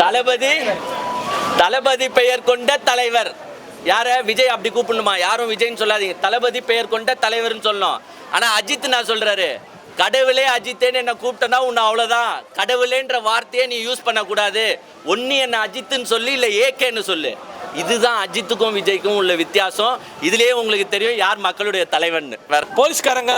தளபதி தளபதி பெயர் கொண்ட தலைவர். யார? விஜய் அப்படி கூப்பிடணுமா? யாரும் விஜய்னு சொல்லாதீங்க. தளபதி பெயர் கொண்ட தலைவர்னு சொல்லணும். ஆனால் அஜித் நான் சொல்கிறாரு கடவுளே அஜித்தேன்னு என்னை கூப்பிட்டனா உன்னை அவ்வளோதான் கடவுளேன்ற வார்த்தையை நீ யூஸ் பண்ணக்கூடாது. ஒன்று என்னை அஜித்துன்னு சொல்லி இல்லை ஏகேன்னு சொல்லு. இதுதான் அஜித்துக்கும் விஜய்க்கும் உள்ள வித்தியாசம். இதுலயே உங்களுக்கு தெரியும் யார் மக்களுடைய தலைவன் வேற போலீஸ்காரங்க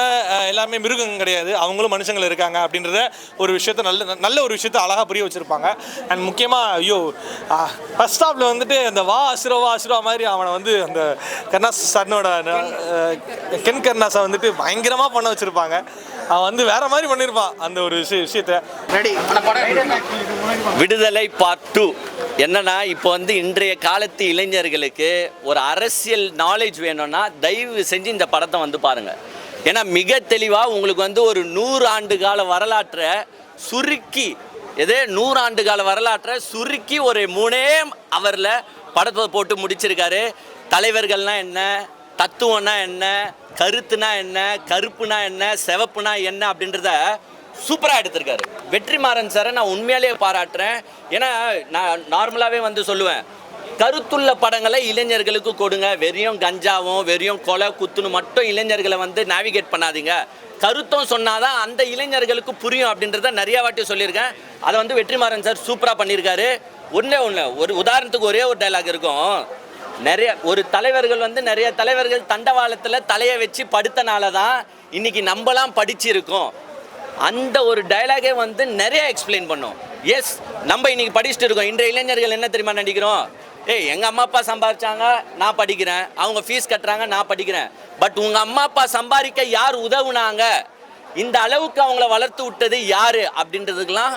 எல்லாமே மிருகங்க கிடையாது. அவங்களும் மனுஷங்கள் இருக்காங்க அப்படின்றத ஒரு விஷயத்த நல்ல நல்ல ஒரு விஷயத்த அழகாக புரிய வச்சிருப்பாங்க. அண்ட் முக்கியமாக ஐயோ பஸ் ஸ்டாப்ல வந்துட்டு அந்த வா அசுரோ வா அசுரோ மாதிரி அவனை வந்து அந்த கர்ணாஸ் சன்னோட கென் கர்ணாஸை வந்துட்டு பயங்கரமாக பண்ண வச்சிருப்பாங்க. அவன் வந்து வேற மாதிரி பண்ணியிருப்பான் அந்த ஒரு விஷய விஷயத்த. விடுதலை பார்ட் டூ என்னன்னா இப்போ வந்து இன்றைய காலத்து இளைஞர்களுக்கு ஒரு அரசியல் நாலேஜ் வேணும்னா தயவு செஞ்சு இந்த படத்தை வந்து பாருங்க. ஏன்னா மிக தெளிவாக உங்களுக்கு வந்து ஒரு நூறு ஆண்டு கால வரலாற்றை சுருக்கி எதே? நூறு ஆண்டு கால வரலாற்றை சுருக்கி ஒரு மூணே அவரில் படத்தை போட்டு முடிச்சிருக்காரு. தலைவர்கள்னா என்ன? தத்துவம்னா என்ன கருத்துனா என்ன கருப்புனா என்ன செவப்புனா என்ன அப்படின்றத சூப்பராக எடுத்திருக்காரு. வெற்றிமாறன் சாரை நான் உண்மையாலேயே பாராட்டுறேன். ஏன்னா நான் நார்மலாகவே வந்து சொல்லுவேன். கருத்துள்ள படங்களை இளைஞர்களுக்கு கொடுங்க. வெறியும் கஞ்சாவும் வெறியும் கொலை குத்துன்னு மட்டும் இளைஞர்களை வந்து நேவிகேட் பண்ணாதீங்க. கருத்தும் சொன்னாதான் அந்த இளைஞர்களுக்கு புரியும் அப்படின்றத நிறைய வாட்டி சொல்லியிருக்கேன். அதை வந்து வெற்றிமாறன் சார் சூப்பராக பண்ணியிருக்காரு. ஒன்றே ஒன்று ஒரு உதாரணத்துக்கு ஒரே ஒரு டைலாக் இருக்கும். நிறைய ஒரு தலைவர்கள் வந்து நிறைய தலைவர்கள் தண்டவாளத்தில் தலையை வச்சு படுத்தனால தான் இன்னைக்கு நம்மலாம் படிச்சிருக்கோம். அந்த ஒரு டயலாகே வந்து நிறைய எக்ஸ்பிளைன் பண்ணும். எஸ் நம்ம இன்னைக்கு படிச்சுட்டு இருக்கோம். இன்றைய இளைஞர்கள் என்ன தெரியுமா நடிக்கிறோம் ஏய் எங்கள் அம்மா அப்பா சம்பாதிச்சாங்க நான் படிக்கிறேன். அவங்க ஃபீஸ் கட்டுறாங்க நான் படிக்கிறேன். பட் உங்கள் அம்மா அப்பா சம்பாதிக்க யார் உதவுனாங்க? இந்த அளவுக்கு அவங்கள வளர்த்து விட்டது யாரு? அப்படின்றதுக்கெல்லாம்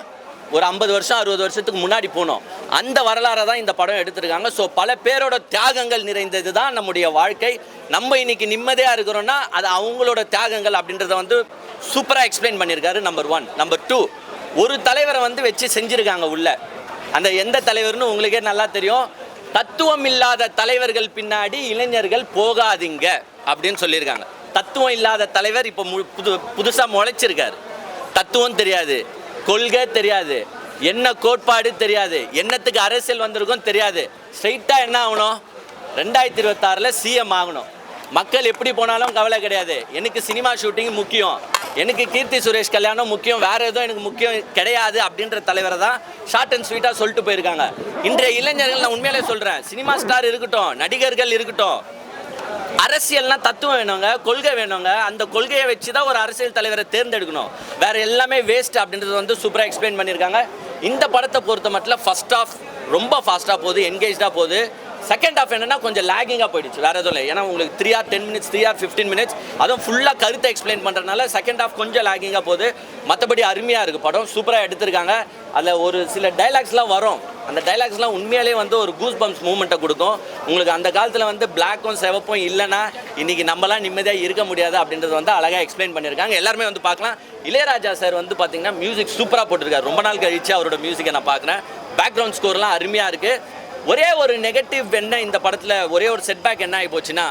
ஒரு ஐம்பது வருஷம் அறுபது வருஷத்துக்கு முன்னாடி போனோம். அந்த வரலாறை தான் இந்த படம் எடுத்திருக்காங்க. ஸோ பல பேரோட தியாகங்கள் நிறைந்தது தான் நம்முடைய வாழ்க்கை. நம்ம இன்னைக்கு நிம்மதியாக இருக்கிறோம்னா அது அவங்களோட தியாகங்கள் அப்படின்றத வந்து சூப்பராக எக்ஸ்பிளைன் பண்ணியிருக்காரு நம்பர் ஒன் நம்பர் டூ ஒரு தலைவரை வந்து வச்சு செஞ்சுருக்காங்க உள்ள. அந்த எந்த தலைவர்னு உங்களுக்கே நல்லா தெரியும். தத்துவம் இல்லாத தலைவர்கள் பின்னாடி இளைஞர்கள் போகாதீங்க அப்படின்னு சொல்லியிருக்காங்க. தத்துவம் இல்லாத தலைவர் இப்போ மு- புது புதுசாக முளைச்சிருக்காரு. தத்துவம் தெரியாது. கொள்கை தெரியாது. என்ன கோட்பாடு தெரியாது. என்னத்துக்கு அரசியல் வந்திருக்கும் தெரியாது. ஸ்ட்ரைட்டாக என்ன ஆகணும்? ரெண்டாயிரத்தி இருபத்தாறில் சிஎம் ஆகணும். மக்கள் எப்படி போனாலும் கவலை கிடையாது. எனக்கு சினிமா ஷூட்டிங் முக்கியம். எனக்கு கீர்த்தி சுரேஷ் கல்யாணம் முக்கியம். வேற எதுவும் எனக்கு முக்கியம் கிடையாது அப்படின்ற தலைவரை தான் ஷார்ட் அண்ட் ஸ்வீட்டாக சொல்லிட்டு போயிருக்காங்க. இன்றைய இளைஞர்கள் நான் உண்மையிலே சொல்கிறேன் சினிமா ஸ்டார் இருக்கட்டும் நடிகர்கள் இருக்கட்டும் அரசியல்னா தத்துவம் வேணுங்க கொள்கை வேணுங்க. அந்த கொள்கையை வச்சு தான் ஒரு அரசியல் தலைவரை தேர்ந்தெடுக்கணும். வேற எல்லாமே வேஸ்ட் அப்படின்றது வந்து சூப்பராக எக்ஸ்பிளைன் பண்ணியிருக்காங்க. இந்த படத்தை பொறுத்த மட்டும் ஃபர்ஸ்ட் ஆஃப் ரொம்ப ஃபாஸ்ட்டாக போகுது என்கேஜாக போகுது. செகண்ட் ஆஃப் என்னன்னா கொஞ்சம் லேகிங்காக போயிடுச்சு. வேறு எதுவும் இல்லை. ஏன்னா உங்களுக்கு three or ten minutes three or fifteen minutes அதுவும் ஃபுல்லாக கருத்தை எக்ஸ்பிளைன் பண்ணுறதுனால செகண்ட் ஆஃப் கொஞ்சம் லேகிங்காக போகுது. மற்றபடி அருமையாக இருக்குது படம். சூப்பராக எடுத்திருக்காங்க. அதில் ஒரு சில டைலாக்ஸ்லாம் வரும். அந்த டைலாக்ஸ்லாம் உண்மையாலே வந்து ஒரு கூஸ் பம்ப்ஸ் மூமெண்ட்டை கொடுக்கும். உங்களுக்கு அந்த காலத்தில் வந்து பிளாக்கும் சிவப்பும் இல்லைன்னா இன்றைக்கி நம்மலாம் நிம்மதியாக இருக்க முடியாது அப்படின்றது வந்து அழகாக எக்ஸ்பிளைன் பண்ணியிருக்காங்க. எல்லாருமே வந்து பார்க்கலாம். இளையராஜா சார் வந்து பார்த்தீங்கன்னா மியூசிக் சூப்பராக போட்டிருக்காரு. ரொம்ப நாள் கழிச்சு அவரோட மியூசிக்கை நான் பார்க்குறேன் பேக்ரவுண்ட் ஸ்கோர்லாம் அருமையாக இருக்குது ஒரே ஒரு நெகட்டிவ் என்ன இந்த படத்தில் ஒரே ஒரு செட்பேக் என்ன ஆகி போச்சுன்னா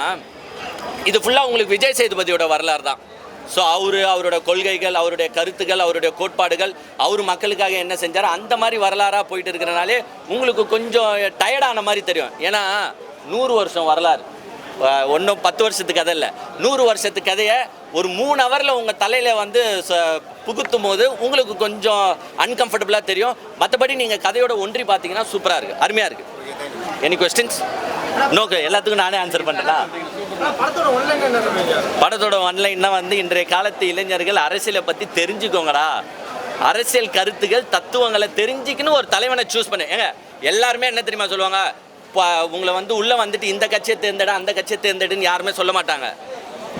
இது ஃபுல்லாக உங்களுக்கு விஜய் சேதுபதியோட வரலாறு தான். ஸோ அவர் அவரோட கொள்கைகள் அவருடைய கருத்துக்கள் அவருடைய கோட்பாடுகள் அவர் மக்களுக்காக என்ன செஞ்சாரோ அந்த மாதிரி வரலாறாக போயிட்டு இருக்கிறனாலே உங்களுக்கு கொஞ்சம் டயர்டான மாதிரி தெரியும். ஏன்னா நூறு வருஷம் வரலாறு. ஒன்றும் பத்து வருஷத்து கதை இல்லை. நூறு வருஷத்து கதையை ஒரு மூணு ஹவரில் உங்கள் தலையில் வந்து புகுத்தும் போது உங்களுக்கு கொஞ்சம் அன்கம்ஃபர்டபுளாக தெரியும். மற்றபடி நீங்கள் கதையோட ஒன்றி பார்த்தீங்கன்னா சூப்பராக இருக்குது அருமையாக இருக்குது எனி கொஸ்டின்ஸ் நோக்கு எல்லாத்துக்கும் நானே ஆன்சர் பண்ணுறேன்னா படத்தோட ஒன்லைன்னா வந்து இன்றைய காலத்து இளைஞர்கள் அரசியலை பற்றி தெரிஞ்சுக்கோங்கடா. அரசியல் கருத்துக்கள் தத்துவங்களை தெரிஞ்சுக்கின்னு ஒரு தலைவனை சூஸ் பண்ணு. ஏங்க எல்லாருமே என்ன தெரியுமா சொல்லுவாங்க? உங்களை வந்து உள்ளே வந்துட்டு இந்த கட்சியை தேர்ந்தெடு அந்த கட்சியை தேர்ந்தெடுன்னு யாருமே சொல்ல மாட்டாங்க.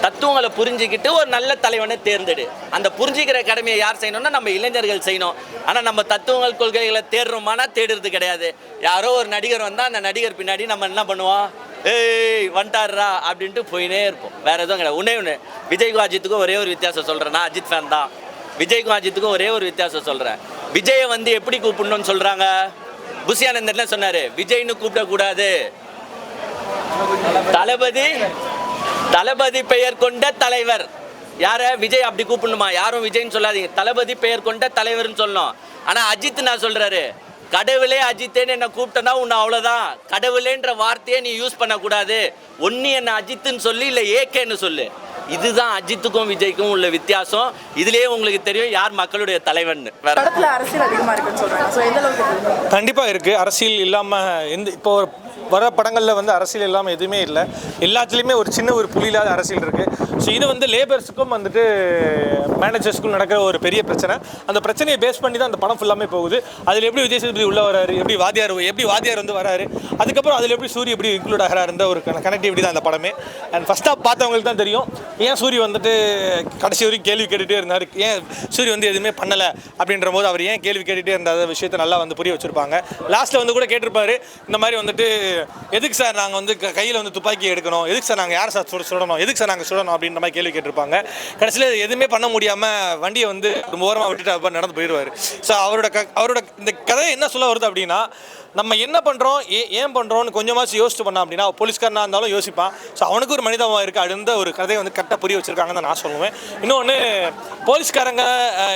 தத்துவங்களை புரிஞ்சுக்கிட்டு ஒரு நல்ல தலைவனை தேர்ந்தெடு. அந்த புரிஞ்சுக்கிற கடமையை யார் செய்யணும்னா நம்ம இளைஞர்கள் செய்யணும். ஆனால் நம்ம தத்துவங்கள் கொள்கைகளை தேடுறோமானா தேடுறது கிடையாது. யாரோ ஒரு நடிகர் வந்தால் அந்த நடிகர் பின்னாடி நம்ம என்ன பண்ணுவோம்? ஏய் வந்துட்டாருடா அப்படின்ட்டு போயினே இருப்போம். வேறு எதுவும் கிடையாது. ஒன்றே ஒன்று விஜய்க்கும் அஜித்துக்கும் ஒரே ஒரு வித்தியாசம் சொல்கிறேன் நான் அஜித் ஃபேன் தான். விஜய்க்கும் அஜித்துக்கும் ஒரே ஒரு வித்தியாசம் சொல்கிறேன் விஜயை வந்து எப்படி கூப்பிடணும்னு சொல்கிறாங்க புஷியானந்தர் என்ன சொன்னார்? விஜய்னு கூப்பிடக்கூடாது. தளபதி தளபதி பெயர் கொண்ட தலைவர். யார? விஜய் அப்படி கூப்பிடணுமா? யாரும் விஜய்னு சொல்லாதீங்க. தளபதி பெயர் கொண்ட தலைவர்னு சொல்லணும். ஆனா அஜித் நான் சொல்றாரு கடவுளே அஜித்தேன்னு என்ன கூப்பிட்டனா உன்னை அவ்வளோதான் கடவுளேன்ற வார்த்தையை நீ யூஸ் பண்ணக்கூடாது. ஒன்று என்ன அஜித்துன்னு சொல்லி இல்லை ஏகேன்னு சொல்லு. இதுதான் அஜித்துக்கும் விஜய்க்கும் உள்ள வித்தியாசம். இதுலயே உங்களுக்கு தெரியும் யார் மக்களுடைய தலைவன் வேற படத்துல அரசியல் அதிகமா இருக்குன்னு சொல்றாங்க. அளவுக்கு இருக்கு? அரசியல் இல்லாமல் எந்த இப்போ வர படங்களில் வந்து அரசியல் இல்லாமல் எதுவுமே இல்லை. எல்லாத்துலேயுமே ஒரு சின்ன ஒரு புள்ளியில்லாத அரசியல் இருக்குது ஸோ இது வந்து லேபர்ஸுக்கும் வந்துட்டு மேனேஜர்ஸுக்கும் நடக்கிற ஒரு பெரிய பிரச்சனை. அந்த பிரச்சனையை பேஸ் பண்ணி தான் அந்த படம் ஃபுல்லாமே போகுது. அதில் எப்படி விஜய் சேதுபதி உள்ளே வராரு? எப்படி வாத்தியார் எப்படி வாத்தியார் வந்து வராரு? அதுக்கப்புறம் அதில் எப்படி சூரிய எப்படி இன்க்ளூட் ஆகிறாருன்ற ஒரு கனெக்டிவிட்டி தான் அந்த படமே. அண்ட் ஃபஸ்ட் ஆஃப் பார்த்தவங்களுக்கு தான் தெரியும். ஏன் சூரிய வந்துட்டு கடைசி வரைக்கும் கேள்வி கேட்டுகிட்டே இருந்தார்? ஏன் சூரிய வந்து எதுவுமே பண்ணலை? அப்படின்ற போது அவர் ஏன் கேள்வி கேட்டுகிட்டே இருந்த விஷயத்தை நல்லா வந்து புரிய வச்சுருப்பாங்க. லாஸ்ட்டில் வந்து கூட கேட்டிருப்பாரு இந்த மாதிரி வந்துட்டு எதுக்கு சார் நாங்கள் வந்து கையில் வந்து துப்பாக்கி எடுக்கணும்? எதுக்கு சார் நாங்கள் யார் சார் சுட சுடணும்? எதுக்கு சார் நாங்கள் சுடணும்? அப்படின்ற மாதிரி கேள்வி கேட்டிருப்பாங்க. கடைசியில் எதுவுமே பண்ண முடியாமல் வண்டியை வந்து ரொம்ப ஓரமாக விட்டுட்டு அப்போ நடந்து போயிடுவார். ஸோ அவரோட க அவரோட இந்த கதை என்ன சொல்ல வருது அப்படின்னா நம்ம என்ன பண்ணுறோம் ஏ ஏன் பண்ணுறோம்னு கொஞ்சமாச்சும் யோசிச்சு பண்ணோம் அப்படின்னா போலீஸ்காரனாக இருந்தாலும் யோசிப்பான். ஸோ அவனுக்கு ஒரு மனிதமாக இருக்குது அடுத்த ஒரு கதையை வந்து கரெக்டாக புரிய வச்சுருக்காங்கன்னு தான் நான் சொல்லுவேன். இன்னொன்று போலீஸ்காரங்க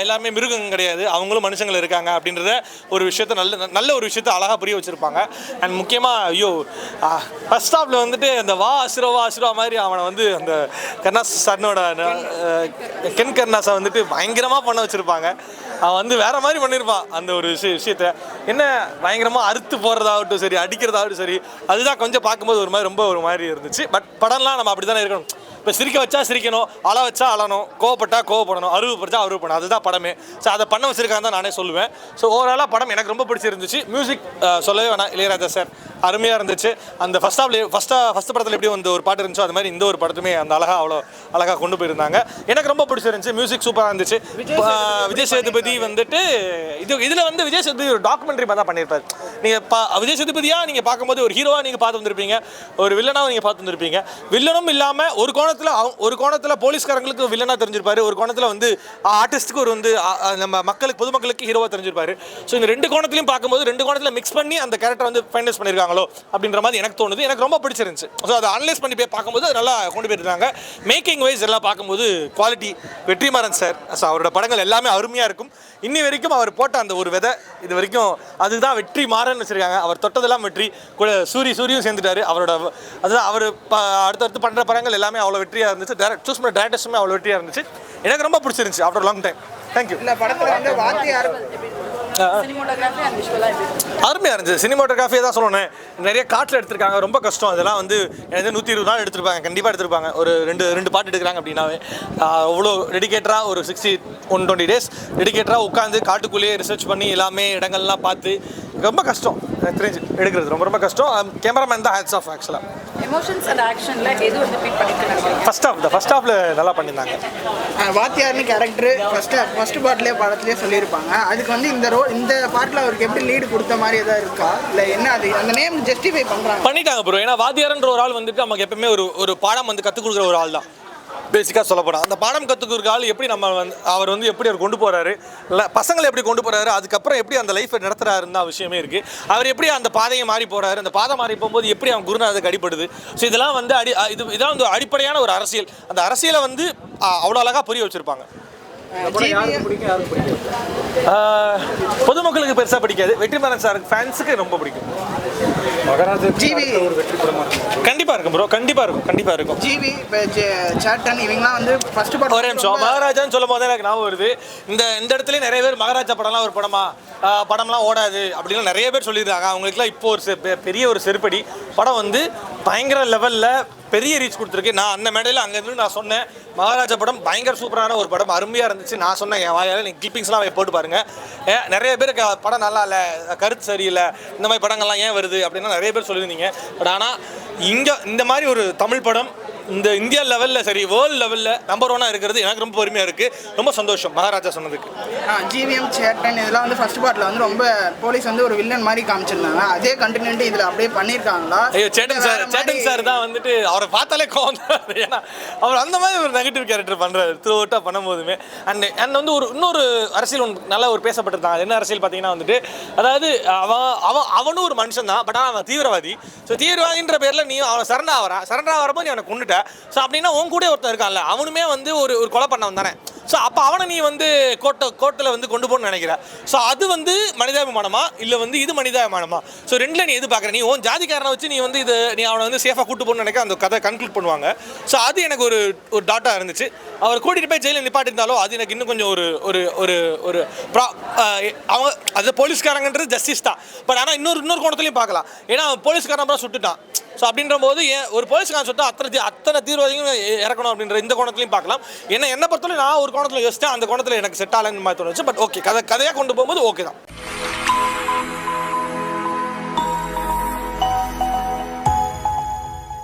எல்லாருமே எல்லாமே மிருகங்க கிடையாது. அவங்களும் மனுஷங்கள் இருக்காங்க அப்படின்றத ஒரு விஷயத்த நல்ல நல்ல ஒரு விஷயத்த அழகாக புரிய வச்சுருப்பாங்க. அண்ட் முக்கியமாக ஐயோ ஃபர்ஸ்ட் ஸ்டாப்பில் வந்துட்டு அந்த வா அசுரோ வா அசுரா மாதிரி அவனை வந்து அந்த கர்ணாஸ் சன்னோட கென் கர்ணாஸை வந்துட்டு பயங்கரமாக பண்ண வச்சுருப்பாங்க. அவன் வந்து வேற மாதிரி பண்ணியிருப்பான் அந்த ஒரு விஷய விஷயத்த. என்ன பயங்கரமாக அறுத்து போடுறதாகட்டும் சரி அடிக்கிறதாகட்டும் சரி அதுதான் கொஞ்சம் பார்க்கும்போது ஒரு மாதிரி ரொம்ப ஒரு மாதிரி இருந்துச்சு. பட் படம்லாம் நம்ம அப்படி தானே இருக்கணும். இப்போ சிரிக்க வச்சா சிரிக்கணும் அழ வச்சா அழணும் கோவப்பட்டா கோவப்படணும் அறவு பண்ணணும் அதுதான் படமே. ஸோ அதை பண்ண வச்சிருக்காங்க தான் நானே சொல்லுவேன். ஸோ ஓவராலாக படம் எனக்கு ரொம்ப பிடிச்சிருந்துச்சு. மியூசிக் சொல்லவே வேணாம் இளையராஜா சார் அருமையாக இருந்துச்சு. அந்த ஃபஸ்ட் ஆஃப்ல ஃபஸ்ட்டாக ஃபஸ்ட் படத்தில் எப்படி வந்து ஒரு பாட்டு இருந்துச்சோ அது மாதிரி இந்த ஒரு படத்துமே அந்த அழகாக அவ்வளோ அழகாக கொண்டு போயிருந்தாங்க. எனக்கு ரொம்ப பிடிச்சிருந்துச்சு. மியூசிக் சூப்பராக இருந்துச்சு. விஜய் சேதுபதி வந்துட்டு இது இதில் வந்து விஜய் சேதுபதி ஒரு டாக்குமெண்ட்ரி மாதிரி தான் பண்ணியிருப்பாரு. நீங்கள் பா விஜய் சேதுபதியாக நீங்கள் பார்க்கும்போது ஒரு ஹீரோவாக நீங்கள் பார்த்து வந்திருப்பீங்க. ஒரு வில்லனாக நீங்கள் பார்த்து வந்திருப்பீங்க. வில்லனும் இல்லாமல் ஒரு கோணத்தில் ஒரு கோணத்தில் போலீஸ்காரங்களுக்கு வில்லனாக தெரிஞ்சிருப்பாரு. ஒரு கோணத்தில் வந்து ஆர்டிஸ்ட்டுக்கு ஒரு வந்து நம்ம மக்களுக்கு பொதுமக்களுக்கு ஹீரோவாக தெரிஞ்சிருப்பாரு. ஸோ இந்த ரெண்டு கோணத்திலையும் பார்க்கும்போது ரெண்டு கோணத்தில் மிக்ஸ் பண்ணி அந்த கேரக்டர் வந்து ஃபைனலைஸ் பண்ணியிருக்காங்களோ அப்படின்ற மாதிரி எனக்கு தோணுது. எனக்கு ரொம்ப பிடிச்சிருந்துச்சு. ஸோ அதை அனலைஸ் பண்ணி போய் பார்க்கும்போது அது நல்லா கொண்டு போயிருந்தாங்க மேக்கிங் வைஸ் எல்லாம் பார்க்கும்போது குவாலிட்டி வெற்றிமாறன் சார் ஸோ அவரோட படங்கள் எல்லாமே அருமையாக இருக்கும். இன்னி வரைக்கும் அவர் போட்ட அந்த ஒரு விதை இது வரைக்கும் அதுதான் வெற்றி மாறன் வச்சுருக்காங்க. அவர் தொட்டதெல்லாம் வெற்றி. கூட சூரி சூரியும் சேர்ந்துட்டார். அவரோட அதுதான் அவர் அடுத்தடுத்து பண்ணுற படங்கள் எல்லாமே அவ்வளோ வெற்றியாக இருந்துச்சு. டேரக்ட் சூஸ் பண்ண டேரக்டர்ஸுமே அவ்வளோ வெற்றியாக இருந்துச்சு. எனக்கு ரொம்ப பிடிச்சிருந்துச்சு. ஆஃப்டர் லாங் டைம் தேங்க்யூ இந்த படத்தில் வந்து வாத்தியார் அருமையாக இருந்துச்சு. சினிமாட்டோகிராஃபியை தான் சொல்லணும். நிறைய காட்டில் எடுத்திருக்காங்க. ரொம்ப கஷ்டம். அதெல்லாம் வந்து எனக்கு நூற்றி இருபது நாள் எடுத்திருப்பாங்க. கண்டிப்பாக எடுத்திருப்பாங்க. ஒரு ரெண்டு ரெண்டு பாட்டு எடுக்கிறாங்க அப்படின்னாவே. அவ்வளோ டெடிகேட்டராக ஒரு சிக்ஸ்டி ஒன் டுவெண்ட்டி டேஸ் டெடிகேட்டராக உட்காந்து காட்டுக்குள்ளேயே ரிசர்ச் பண்ணி எல்லாமே இடங்கள்லாம் பார்த்து ரொம்ப கஷ்டம். தெரிஞ்சு எடுக்கிறது? ரொம்ப ரொம்ப கஷ்டம். கேமராமேன் தான் ஹேட்ஸ் ஆஃப் ஆக்சுவலாக எமோஷன்ஸ் அண்ட் ஆக்ஷன்ல எது வந்து பிக் பண்ணிட்டு ஃபஸ்ட் ஆஃப் இந்த ஃபஸ்ட் ஹாஃபில் நல்லா பண்ணியிருந்தாங்க. வாத்தியார்னு கேரக்டர் ஃபர்ஸ்ட் ஃபர்ஸ்ட் பார்ட்லேயே படத்துலேயே சொல்லியிருப்பாங்க. அதுக்கு வந்து இந்த ரோல் இந்த பார்ட்டில் அவருக்கு எப்படி லீடு கொடுத்த மாதிரி ஏதாவது இருக்கா? இல்லை என்ன அது? அந்த நேம் ஜஸ்டிஃபை பண்ணுறாங்க பண்ணிட்டாங்க ப்ரோ ஏன்னா வாத்தியாரன்ற ஒரு ஆள் வந்துட்டு நமக்கு எப்பவுமே ஒரு ஒரு பாடம் வந்து கற்றுக் கொடுக்குற ஒரு ஆள் தான் பேசிக்காக சொல்ல போனால் அந்த பாடம் கற்றுக் கொடுக்குற ஆள் எப்படி நம்ம வந்து அவர் வந்து எப்படி அவர் கொண்டு போகிறாரு இல்லை பசங்களை எப்படி கொண்டு போகிறாரு அதுக்கப்புறம் எப்படி அந்த லைஃப்பை நடத்துறாருன்னு தான் விஷயமே இருக்குது அவர் எப்படி அந்த பாதையை மாறி போகிறாரு அந்த பாதை மாறி போகும்போது எப்படி அவன் குருநாதருக்கு அடிப்படுது ஸோ இதெல்லாம் வந்து அடி இது இதான் வந்து அடிப்படையான ஒரு அரசியல். அந்த அரசியலை வந்து அவ்வளோ அழகாக புரிய வச்சுருப்பாங்க. பொதுமக்களுக்கு பெருசாக பிடிக்காது. வெற்றிமாறன் சார் ஃபேன்ஸுக்கு ரொம்ப பிடிக்கும். ஜிவி கண்டிப்பாக இருக்கும் ப்ரோ கண்டிப்பாக இருக்கும் கண்டிப்பாக இருக்கும். ஜிவி சேட்டன் இவங்கலாம் வந்து ஃபர்ஸ்ட் பார்ட் ஒரே நிமிஷம். மகாராஜான்னு சொல்லும் போது எனக்கு ஞாபகம் வருது. இந்த இந்த இடத்துல நிறைய பேர் மகாராஜா படம்லாம் ஒரு படமா படம்லாம் ஓடாது அப்படின்னு நிறைய பேர் சொல்லியிருக்காங்க. அவங்களுக்குலாம் இப்போ ஒரு பெரிய ஒரு செருப்படி. படம் வந்து பயங்கர லெவலில் பெரிய ரீச் கொடுத்துருக்கு. நான் அந்த மேடையில் அங்கேருந்து நான் சொன்னேன் மகாராஜா படம் பயங்கர சூப்பரான ஒரு படம். அருமையாக இருந்துச்சு. நான் சொன்னேன் என் வாயால் நீங்கள் கிளிப்பிங்ஸ்லாம் போட்டு பாருங்கள் ஏன் நிறைய பேருக்கு படம் நல்லா இல்லை கருத்து சரியில்லை இந்த மாதிரி படங்கள்லாம் ஏன் வருது அப்படின்னா நிறைய பேர் சொல்லியிருந்தீங்க. பட் ஆனால் இங்கே இந்த மாதிரி ஒரு தமிழ் படம் இந்த இந்தியா லெவலில் சரி வேர்ல்டு லெவலில் நம்பர் ஒன்னாக இருக்கிறது எனக்கு ரொம்ப பெருமையாக இருக்குது ரொம்ப சந்தோஷம் மகாராஜா சொன்னதுக்கு. ஜிவிஎம் சேட்டன் இதெல்லாம் வந்து ஃபர்ஸ்ட் பார்ட்டில் வந்து ரொம்ப போலீஸ் வந்து ஒரு வில்லன் மாதிரி காமிச்சிருந்தாங்க. அதே கண்டினியூட்டி இதில் அப்படியே பண்ணியிருக்காங்களா ஐயோ சேட்டன் சார் சேட்டன் சார் தான் வந்துட்டு அவரை பார்த்தாலே கோவம் தான். ஏன்னா அவர் அந்த மாதிரி ஒரு நெகட்டிவ் கேரக்டர் பண்ணுறாரு த்ரூ அவுட்டாக பண்ணும்போதுமே. அண்ட் அண்ட் வந்து ஒரு இன்னொரு அரசியல் ஒன்று நல்லா ஒரு பேசப்பட்டிருந்தாங்க அது என்ன அரசியல் பார்த்தீங்கன்னா வந்துட்டு அதாவது அவன் அவன் அவனும் ஒரு மனுஷன் தான் பட் ஆனால் அவன் தீவிரவாதி. ஸோ தீவிரவாதின்ற பேரில் நீ அவன் சரணா வரான் சரணா வரும்போது நீ அவனை கொண்டுட்ட ஸோ அப்படின்னா உன் கூட ஒருத்தன் இருக்கான்ல அவனுமே வந்து ஒரு ஒரு கொலை பண்ணவன் தானே. ஸோ அப்போ அவனை நீ வந்து கோட்டை கோர்ட்டில் வந்து கொண்டு போகணும்னு நினைக்கிற. ஸோ அது வந்து மனிதாபிமானமா? இல்லை வந்து இது மனிதாபிமானமா? ஸோ ரெண்டில் நீ எது பார்க்குற நீ உன் ஜாதிக்காரனை வச்சு நீ வந்து இது நீ அவனை வந்து சேஃபாக கூட்டு போகணும்னு நினைக்க அந்த கதை கன்க்ளூட் பண்ணுவாங்க. ஸோ அது எனக்கு ஒரு ஒரு டாட்டாக இருந்துச்சு. அவர் கூட்டிகிட்டு போய் ஜெயிலில் நிப்பாட்டிருந்தாலும் அது எனக்கு இன்னும் கொஞ்சம் ஒரு ஒரு ஒரு ஒரு ப்ரா அவங்க அது போலீஸ்காரங்கன்றது ஜஸ்டிஸ் தான். பட் ஆனால் இன்னொரு இன்னொரு கோணத்துலையும் பார்க்கலாம். ஏன்னா அவன் போலீஸ்காரன் அப்புறம் சுட்டுட்டான். ஸோ அப்படின்ற போது ஏன் ஒரு போலீஸ்காரன் சுட்டா அத்தனை தீ- அத்தனை தீர்வாதிகளும் இறக்கணும் அப்படின்ற இந்த கோணத்துலையும் பார்க்கலாம். என்ன என்ன பொறுத்தவரை நான் ஒரு கோணத்தில் யோசித்தேன் அந்த கோணத்தில் எனக்கு செட் ஆகலன்னு மாதிரி தோணுச்சு. பட் ஓகே கதை கதையாக கொண்டு போகும்போது ஓகே தான்.